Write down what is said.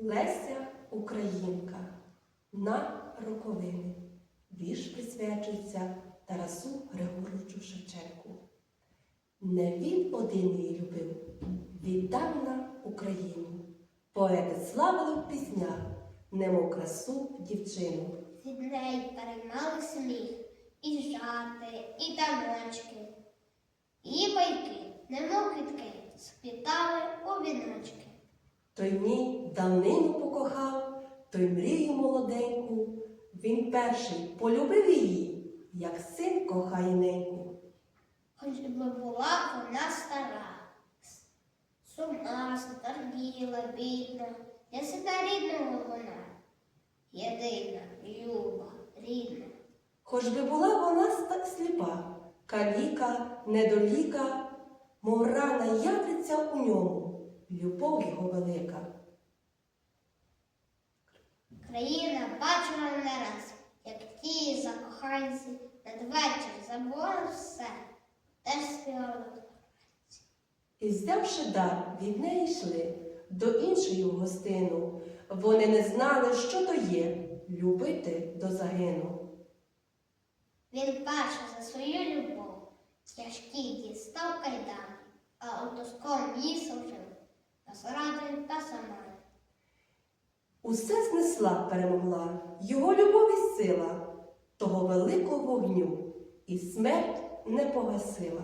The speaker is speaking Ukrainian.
Леся Українка на роковини. Вірш присвячується Тарасу Григоровичу Шевченку. Не він один її любив, віддав на Україну. Поети славили в піснях, немов красу дівчину. Від неї переймали сміх, і жарти, і таночки. Її байки, немов квітки, сплітали у віночки. Той мій давнину покохав, той мрію молоденьку. Він перший полюбив її, як син кохає неньку. Хоч би була вона стара, сумна, старділа, бідна, для сина рідного вона, єдина, люба, рідна. Хоч би була вона сліпа, каліка, недоліка, мов рана ятриться у ньому, любов його велика. Країна бачила не раз, як ті закоханці надвечір забули все, теж співали. І взявши дар, від неї йшли до іншої в гостину. Вони не знали, що то є любити до загину. Він перше за свою любов тяжкі дістав кайдан, а у тоском їй зрадою та сама. Усе знесла, перемогла, його любов і сила, того великого вогню, і смерть не погасила.